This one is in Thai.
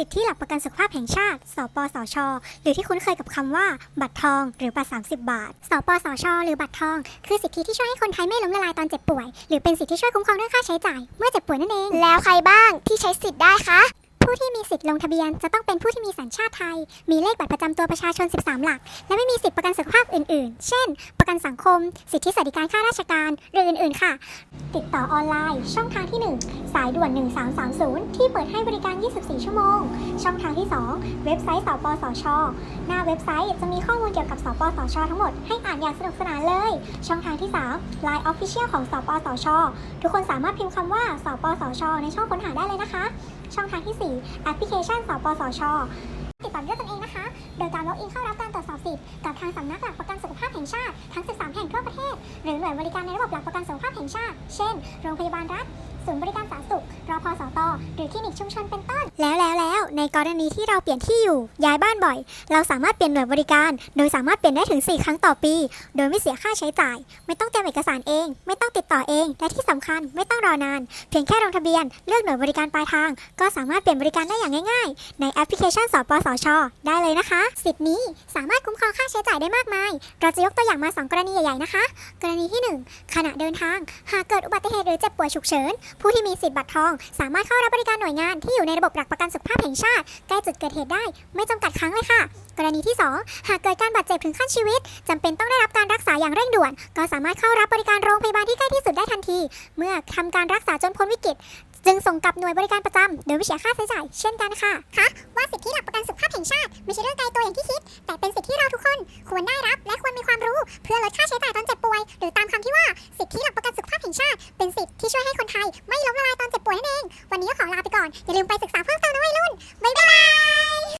สิทธิหลักประกันสุขภาพแห่งชาติ สปสช หรือที่คุ้นเคยกับคำว่า บัตรทอง หรือบัตร 30 บาท สปสช หรือบัตรทอง คือสิทธิที่ช่วยให้คนไทยไม่ล้มละลายตอนเจ็บป่วย หรือเป็นสิทธิที่ช่วยคุ้มครองเรื่องค่าใช้จ่าย เมื่อเจ็บป่วยนั่นเอง แล้วใครบ้างที่ใช้สิทธิ์ได้คะ ผู้ที่มีสิทธิ์ลงทะเบียนจะต้องเป็นผู้ที่มีสัญชาติไทย มีเลขบัตรประจำตัวประชาชน 13 หลัก และไม่มีสิทธิประกันสุขภาพอื่นๆ เช่น ประกันสังคม สิทธิสวัสดิการข้าราชการ หรืออื่นๆ ค่ะ ติดต่อออนไลน์ ช่องทางที่ 1 สายด่วน 1330 ที่เปิดให้บริการ 24 ชั่วโมง ช่องทางที่ 2 เว็บไซต์สปสช หน้าเว็บไซต์จะมีข้อมูลเกี่ยวกับสปสช ทั้งหมดให้อ่านอย่างสนุกสนานเลย ช่องทางที่ 3 Line Official ของสปสช ทุกคนสามารถพิมพ์คำว่าสปสช ในช่องค้นหาได้เลยนะคะ ช่องทางที่ 4 แอปพลิเคชันสปสช ติดต่อด้วยตนเองนะคะ โดยการล็อกอินเข้ารับการตรวจสอบสิทธิ์กับทางสำนักหลักประกันสุขภาพแห่งชาติทั้ง 13 แห่งทั่วประเทศ หรือหน่วยบริการในระบบหลักประกันสุขภาพแห่งชาติ เช่น โรงพยาบาลรัฐ ศูนย์บริการสาธารณสุขรพสต หรือคลินิกชุมชน รณีที่เราเปลี่ยนที่อยู่ย้ายบ้านบ่อย เราสามารถเปลี่ยนหน่วยบริการ โดยสามารถเปลี่ยนได้ถึง 4 ครั้งต่อปี โดยไม่เสียค่าใช้จ่าย ไม่ต้องเตรียมเอกสารเอง ไม่ต้องติดต่อเอง และที่สำคัญไม่ต้องรอนาน เพียงแค่ลงทะเบียนเลือกหน่วยบริการปลายทาง ก็สามารถเปลี่ยนบริการได้อย่างง่าย ๆ ในแอปพลิเคชันสปสช ได้เลยนะคะ สิทธิ์นี้สามารถคุ้มครองค่าใช้จ่ายได้มากมาย เราจะยกตัวอย่างมา 2 กรณีใหญ่ๆนะคะ กรณีที่ 1 ขณะเดินทาง หากเกิดอุบัติเหตุหรือเจ็บป่วยฉุกเฉิน ผู้ที่มีสิทธิ์บัตรทอง สามารถเข้ารับบริการหน่วยงานที่อยู่ในระบบหลักประกันสุขภาพแห่งชาติใกล้จุดเกิดเหตุได้ไม่จำกัดครั้งเลยค่ะ กรณีที่ 2 หากเกิดการบาดเจ็บถึงขั้นชีวิตจำเป็นต้องได้รับการรักษาอย่างเร่งด่วน ก็สามารถเข้ารับบริการโรงพยาบาลที่ใกล้ที่สุดได้ทันที เมื่อทำการรักษาจนพ้นวิกฤตจึงส่งกลับหน่วยบริการประจำโดยไม่เสียค่าใช้จ่ายเช่นกันค่ะ คะว่าสิทธิหลักประกันสุขภาพแห่งชาติ ไม่ใช่เรื่องไกลตัวอย่างที่คิด แต่เป็นสิทธิที่เราทุกคน ควรได้รับและควรมีความรู้ เพื่อลดค่าใช้จ่ายตอนเจ็บป่วย หรือตามคำที่ว่า ถึงชาติ เป็นสิทธิ์ที่ช่วยให้คนไทย ไม่ล้มละลายตอนเจ็บป่วยนั่นเอง วันนี้ก็ขอลาไปก่อน อย่าลืมไปศึกษาเพิ่มเติมนะวัยรุ่น บ๊ายบาย